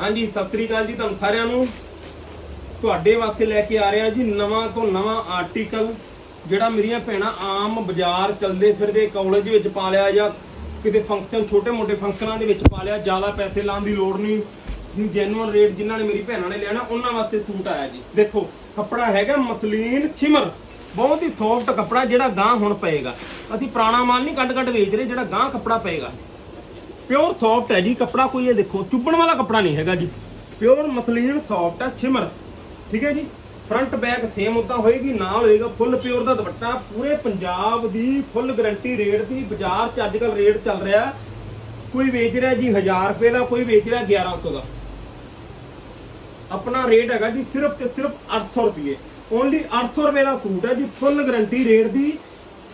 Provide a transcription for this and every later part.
ਹਾਂਜੀ, ਸਤਿ ਸ੍ਰੀ ਅਕਾਲ ਜੀ ਤੁਹਾਨੂੰ ਸਾਰਿਆਂ ਨੂੰ। ਤੁਹਾਡੇ ਵਾਸਤੇ ਲੈ ਕੇ ਆ ਰਿਹਾ ਜੀ ਨਵਾਂ ਤੋਂ ਨਵਾਂ ਆਰਟੀਕਲ ਜਿਹੜਾ ਮੇਰੀਆਂ ਭੈਣਾਂ ਆਮ ਬਾਜ਼ਾਰ ਚੱਲਦੇ ਫਿਰਦੇ ਕਾਲਜ ਵਿੱਚ ਪਾ ਲਿਆ ਜਾਂ ਕਿਤੇ ਫੰਕਸ਼ਨ ਛੋਟੇ-ਮੋਟੇ ਫੰਕਸ਼ਨਾਂ ਦੇ ਵਿੱਚ ਪਾ ਲਿਆ, ਜ਼ਿਆਦਾ ਪੈਸੇ ਲਾਉਣ ਦੀ ਲੋੜ ਨਹੀਂ। ਜੀ ਜੈਨੂਅਲ ਰੇਟ ਜਿਨ੍ਹਾਂ ਨੇ ਮੇਰੀ ਭੈਣਾਂ ਨੇ ਲੈਣਾ ਉਹਨਾਂ ਵਾਸਤੇ ਸੂਟ ਆਇਆ ਜੀ। ਦੇਖੋ, ਕੱਪੜਾ ਹੈਗਾ ਮਸਲੀਨ ਛਿਮਰ, ਬਹੁਤ ਹੀ ਸੌਫਟ ਕੱਪੜਾ ਜਿਹੜਾ ਗਾਂ ਹੁਣ ਪਏਗਾ। ਅਸੀਂ ਪੁਰਾਣਾ ਮਾਲ ਨਹੀਂ ਕੱਢ-ਕੱਢ ਵੇਚ ਰਹੇ ਜਿਹੜਾ ਗਾਂ ਕੱਪੜਾ ਪਏਗਾ। ਪਿਓਰ ਸੌਫਟ ਹੈ ਜੀ, ਕੱਪੜਾ ਕੋਈ ਇਹ ਦੇਖੋ, ਚੁੱਭਣ ਵਾਲਾ ਕੱਪੜਾ ਨਹੀਂ ਹੈਗਾ ਜੀ। ਪਿਓਰ ਮਸਲੀਨ ਸੌਫਟ ਹੈ ਛਿਮਰ ਠੀਕ ਹੈ ਜੀ? ਫਰੰਟ ਬੈਕ ਸੇਮ ਉਦਾਂ ਹੋਏਗੀ, ਨਾਲ ਹੋਏਗਾ ਫੁੱਲ ਪਿਓਰ ਦਾ ਦੁਪੱਟਾ। ਪੂਰੇ ਪੰਜਾਬ ਦੀ ਫੁੱਲ ਗਾਰੰਟੀ ਰੇਟ ਦੀ ਬਾਜ਼ਾਰ 'ਚ ਅੱਜਕੱਲ ਰੇਟ ਚੱਲ ਰਿਹਾ। ਕੋਈ ਵੇਚ ਰਿਹਾ ਜੀ 1000 ਰੁਪਏ ਦਾ, ਕੋਈ ਵੇਚ ਰਿਹਾ 1100 ਦਾ। ਆਪਣਾ ਰੇਟ ਹੈਗਾ ਜੀ ਸਿਰਫ ਤੇ ਸਿਰਫ 800 ਰੁਪਏ। ਓਨਲੀ 800 ਰੁਪਏ ਦਾ ਸੂਟ ਹੈ ਜੀ ਫੁੱਲ ਗਾਰੰਟੀ ਰੇਟ ਦੀ।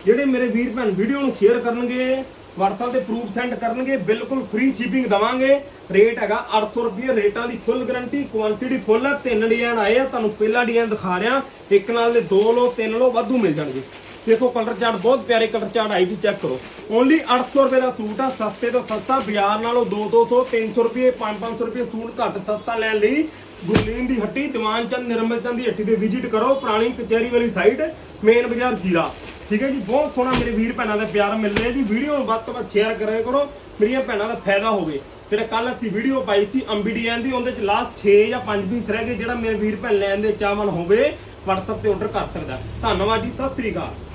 ਜਿਹੜੇ ਮੇਰੇ ਵੀਰ ਭੈਣ ਵੀਡੀਓ ਨੂੰ ਸ਼ੇਅਰ ਕਰਨਗੇ WhatsApp ਤੇ ਪ੍ਰੂਫ ਸੈਂਡ ਕਰਨਗੇ, ਬਿਲਕੁਲ ਫ੍ਰੀ ਸ਼ਿਪਿੰਗ ਦਵਾਂਗੇ। ਰੇਟ ਹੈਗਾ 800 ਰੁਪਏ ਰੇਟਾਂ ਦੀ ਫੁੱਲ ਗਾਰੰਟੀ ਕੁਆਂਟੀਟੀ ਫੁੱਲ ਆ, ਤਿੰਨ ਡਿਜ਼ਾਈਨ ਆਏ ਆ, ਤੁਹਾਨੂੰ ਪਹਿਲਾ ਡਿਜ਼ਾਈਨ ਦਿਖਾ ਰਿਹਾ। ਇੱਕ ਨਾਲ ਦੇ ਦੋ ਲੋ ਤਿੰਨ ਲੋ ਵਾਧੂ ਮਿਲ ਜਾਣਗੇ। ਦੇਖੋ ਕਲਰ ਚਾਰਟ, ਬਹੁਤ ਪਿਆਰੇ ਕਲਰ ਚਾਰਟ ਆਈ ਜੀ ਚੈੱਕ ਕਰੋ। ਓਨਲੀ 800 ਰੁਪਏ ਦਾ ਸੂਟ ਆ, ਸਸਤੇ ਤੋਂ ਸਸਤਾ, ਬਾਜ਼ਾਰ ਨਾਲੋਂ 2 200 300 ਰੁਪਏ 5 500 ਰੁਪਏ ਸੂਟ ਘੱਟ ਸਸਤਾ ਲੈਣ ਲਈ ਗੁਰਲੀਨ ਦੀ ਹੱਟੀ, ਦੀਵਾਨ ਚੰਦ, ਨਿਰਮਲ ਚੰਦ ਦੀ ਹੱਟੀ ਤੇ ਵਿਜ਼ਿਟ ਕਰੋ, ਪੁਰਾਣੀ ਕਚਹਿਰੀ ਵਾਲੀ ਸਾਈਡ ਮੇਨ ਬਾਜ਼ਾਰ ਜੀਰਾ। ਠੀਕ ਹੈ ਜੀ, ਬਹੁਤ ਸੋਹਣਾ ਮੇਰੇ ਵੀਰ ਭੈਣਾਂ ਦਾ ਪਿਆਰ ਮਿਲ ਰਿਹਾ ਜੀ। ਵੀਡੀਓ ਨੂੰ ਵੱਧ ਤੋਂ ਵੱਧ ਸ਼ੇਅਰ ਕਰਿਆ ਕਰੋ, ਮੇਰੀਆਂ ਭੈਣਾਂ ਦਾ ਫਾਇਦਾ ਹੋਵੇ। ਜਿਹੜਾ ਕੱਲ ਅਸੀਂ ਵੀਡੀਓ ਪਾਈ ਸੀ ਅੰਬੀਡੀਐਨ ਦੀ, ਉਹਦੇ ਚ ਲਾਸਟ 6 ਜਾਂ 5 ਪੀਸ ਰਹਿ ਗਏ, ਜਿਹੜਾ ਮੇਰੇ ਵੀਰ ਭੈਣ ਲੈਣ ਦੇ ਚਾਹਵਨ ਹੋਵੇ, WhatsApp ਤੇ ਆਰਡਰ ਕਰ ਸਕਦਾ। ਧੰਨਵਾਦ ਜੀ, ਸਤਿ ਸ੍ਰੀ ਅਕਾਲ।